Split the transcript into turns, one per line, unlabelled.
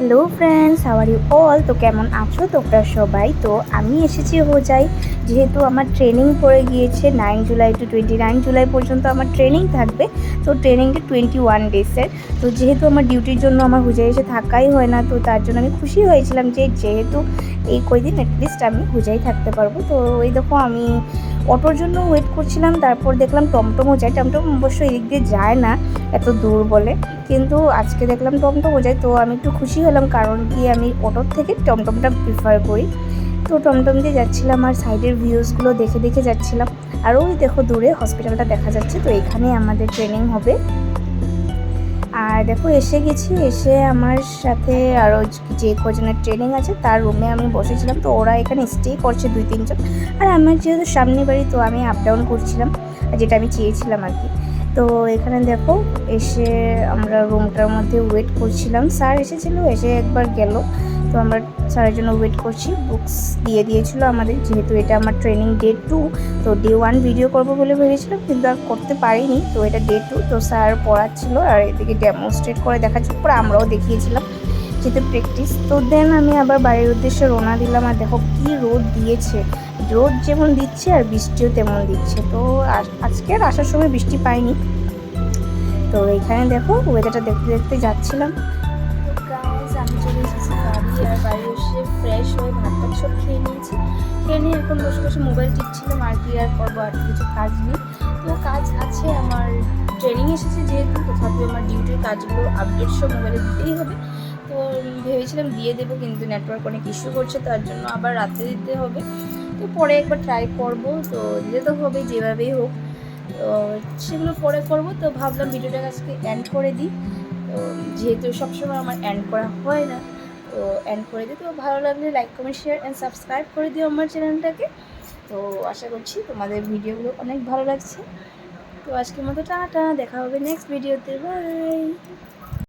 Hello friends how are you all তো কেমন আছো? তোমরা সবাই? তো আমি এসেছি হোজাই। যেহেতু আমার ট্রেনিং পড়ে গিয়েছে nine July to twenty nine July পর্যন্ত আমার ট্রেনিং থাকবে। তো ট্রেনিংটা টোয়েন্টি ওয়ান ডেসের তো যেহেতু আমার ডিউটির জন্য আমার হোজাই এসে থাকাই হয় না, তো তার জন্য আমি খুশি হয়েছিলাম যে যেহেতু এই কয়দিন অ্যাটলিস্ট আমি হুজাই থাকতে পারব। তো ওই দেখো আমি অটোর জন্য ওয়েট করছিলাম, তারপর দেখলাম টমটমও যায়। টমটম অবশ্য এদিক দিয়ে যায় না, এত দূর বলে। কিন্তু আজকে দেখলাম টমটমও যায়, তো আমি একটু খুশি হলাম, কারণ কি আমি অটোর থেকে টমটমটা প্রিফার করি। তো টমটম দিয়ে যাচ্ছিলাম আর সাইডের ভিউজগুলো দেখে দেখে যাচ্ছিলাম। আর ওই দেখো দূরে হসপিটালটা দেখা যাচ্ছে, তো এখানে আমাদের ট্রেনিং হবে। আর দেখো এসে গেছি, এসে আমার সাথে আরও যে কজনের ট্রেনিং আছে, তার রুমে আমি বসেছিলাম। তো ওরা এখানে স্টে করছে দুই, তিনজন। আর আমার যেহেতু সামনে বাড়ি, তো আমি আপ ডাউন করছিলাম, যেটা আমি চেয়েছিলাম আর কি। তো এখানে দেখো এসে আমরা রুমটার মধ্যে ওয়েট করছিলাম। স্যার এসেছিল, এসে একবার গেল। তো আমরা স্যারের জন্য ওয়েট করছি। বুকস দিয়ে দিয়েছিল আমাদের, যেহেতু এটা আমার ট্রেনিং ডে টু তো ডে ওয়ান ভিডিও করব বলে ভেবেছিলাম কিন্তু আর করতে পারিনি। তো এটা ডে টু তো স্যার পড়াচ্ছিল আর এদিকে ডেমনস্ট্রেট করে দেখাচ্ছিল। পরে আমরাও দেখিয়েছিলাম যেহেতু প্র্যাকটিস তো দেন আমি আবার বাড়ির উদ্দেশ্যে রওনা দিলাম। আর দেখো কী রোদ দিয়েছে। রোদ যেমন দিচ্ছে আর বৃষ্টিও তেমন দিচ্ছে। তো আজ- আজকে আর আসার সময় বৃষ্টি পাইনি। তো এখানে দেখো ওয়েদারটা দেখতে দেখতে যাচ্ছিলাম। চলে এসেছি আর বাড়ি এসে ফ্রেশ হয়ে ভাত টাত সব খেয়ে নিয়েছি। খেয়ে নিয়ে এখন বসে বসে মোবাইল টিপছিলাম, আর কি আর করব, আর কিছু কাজ নেই। তো কাজ আছে, আমার ট্রেনিং এসেছে যেহেতু তথাপি আমার ডিউটির কাজগুলো আপডেট সব মোবাইলে দিতেই হবে। তো ভেবেছিলাম দিয়ে দেবো, কিন্তু নেটওয়ার্ক অনেক ইস্যু করছে, তার জন্য আবার রাতে দিতে হবে। তো পরে একবার ট্রাই করব। তো দিতে তো হবে, যেভাবেই হোক। তো সেগুলো পরে করব। তো ভাবলাম ভিডিওটা আজকে এন্ড করে দিই। তো যেহেতু সবসময় আমার এন্ড করা হয় না, তো এন্ড করে দিই। তো ভালো লাগলে like comment share and subscribe করে দিও আমার চ্যানেলটাকে তো আশা করছি তোমাদের ভিডিওগুলো অনেক ভালো লাগছে। তো আজকের মতো টাটা। দেখা হবে নেক্সট ভিডিওতে বাই